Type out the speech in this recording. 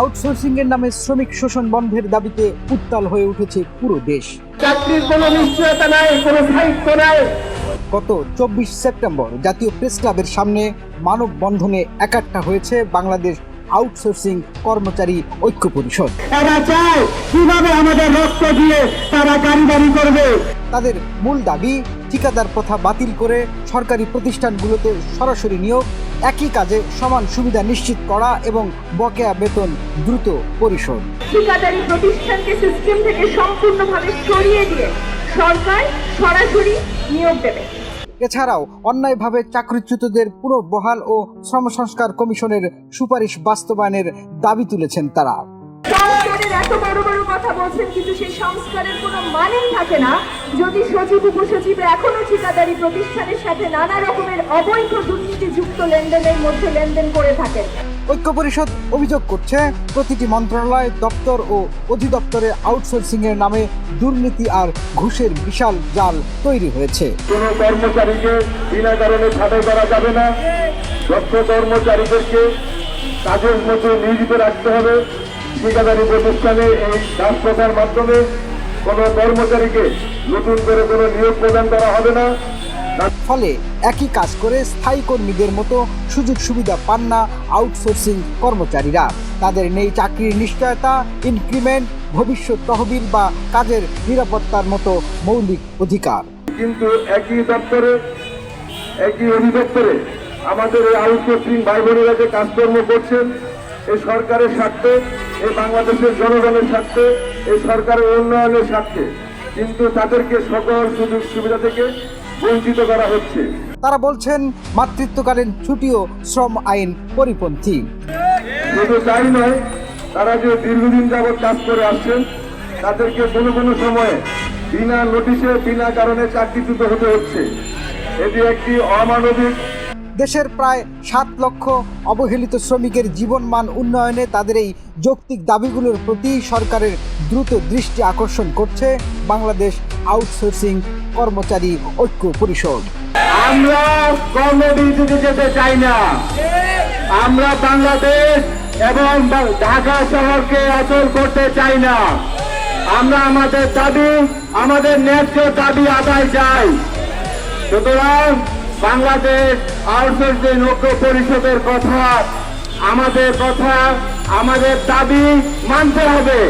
Outsourcing এর নামে শ্রমিক শোষণ বন্ধের দাবিতে উত্তাল হয়ে উঠেছে পুরো দেশ। চাকরির কোনো নিশ্চয়তা নাই কোনো সাহিত্য নাই। গত চব্বিশ সেপ্টেম্বর জাতীয় প্রেস ক্লাবের সামনে মানববন্ধনে একাট্টা হয়েছে বাংলাদেশ আউটসোর্সিং কর্মচারী ঐক্য পরিষদ। এরা চায় কীভাবে আমাদের রক্ত দিয়ে তারা কারিগরি করবে। তাদের মূল দাবি ঠিকাদার প্রথা বাতিল করে সরকারি প্রতিষ্ঠানগুলোতে সরাসরি নিয়োগ একই কাজে সমান সুবিধা নিশ্চিত করা এবং বকেয়া বেতন দ্রুত পরিশোধ। ঠিকাদারি প্রতিষ্ঠানকে সিস্টেম থেকে সম্পূর্ণভাবে সরিয়ে দিয়ে সরকার সরাসরি নিয়োগ দেবে। এছাড়াও অন্যায়ভাবে চাকরিচ্যুতদের পুনর্বহাল ও শ্রম সংস্কার কমিশনের সুপারিশ বাস্তবায়নের দাবি তুলেছেন তারা। এত বড় বড় কথা বলছেন কিন্তু সেই সংস্কারের কোনো মানেই থাকে না। যদি সচিব উপসচিব এখনও ঠিকাদারি প্রতিষ্ঠানের সাথে নানা রকমের অবৈধ দুর্নীতিযুক্ত লেনদেনের মধ্যে লেনদেন করে থাকেন। ঐক্য পরিষদ অভিযোগ করছে প্রতিটি মন্ত্রণালয় দপ্তর ও অধিদপ্তরে আউটসোর্সিং এর নামে দুর্নীতি আর ঘুষের বিশাল জাল তৈরি হয়েছে। কোনো কর্মচারীকে বিনা কারণে ছাঁটাই করা যাবে না। দক্ষ কর্মচারীদেরকে কাজের মধ্যে নিয়োজিত রাখতে হবে। ঠিকাদারি প্রতিষ্ঠানে এই প্রথার মাধ্যমে কোনো কর্মচারীকে নতুন করে কোনো নিয়োগ প্রদান করা হবে না। ফলে একই কাজ করে স্থায়ী কর্মীদের মতো সুযোগ সুবিধা পান না আউটসোর্সিং কর্মচারীরা। তাদের নেই চাকরির নিশ্চয়তা ইনক্রিমেন্ট ভবিষ্যৎ তহবিল বা কাজের নিরাপত্তার মতো মৌলিক অধিকার। কিন্তু একই দপ্তরে একই অধিদপ্তরে আমাদের এই আউটসোর্সিং ভাই বোনেরা যে কাজকর্ম করছেন এই সরকারের স্বার্থে এই বাংলাদেশের জনগণের স্বার্থে এই সরকারের উন্নয়নের স্বার্থে। কিন্তু তাদেরকে সকল সুযোগ সুবিধা থেকে বঞ্চিত করা হচ্ছে। তারা বলছেন মাতৃত্বকালীন ছুটিও শ্রম আইন পরিপন্থী। শুধু তাই নয় তারা যে দীর্ঘদিন যাবৎ কাজ করে আসছেন তাদেরকে কোনো কোনো সময়ে বিনা নোটিশে বিনা কারণে চাকরিচ্যুত হতে হচ্ছে। এটি একটি অমানবিক দেশের প্রায় সাত লক্ষ অবহেলিত শ্রমিকের জীবনমান উন্নয়নে তাদের এই যৌক্তিক দাবিগুলোর প্রতি সরকারের দ্রুত দৃষ্টি আকর্ষণ করছে বাংলাদেশ আউটসোর্সিং কর্মচারী ঐক্য পরিষদ। আমরা কর্মবিরতিতে যেতে চাই না। আমরা বাংলাদেশ এবং ঢাকা শহরকে অচল করতে চাই না। আমরা আমাদের দাবি, আমাদের ন্যায্য দাবি আদায় চাই। সুতরাং বাংলাদেশ আউটসোর্সিং ঐক্য পরিষদের কথা আমাদের কথা আমাদের দাবি মানতে হবে।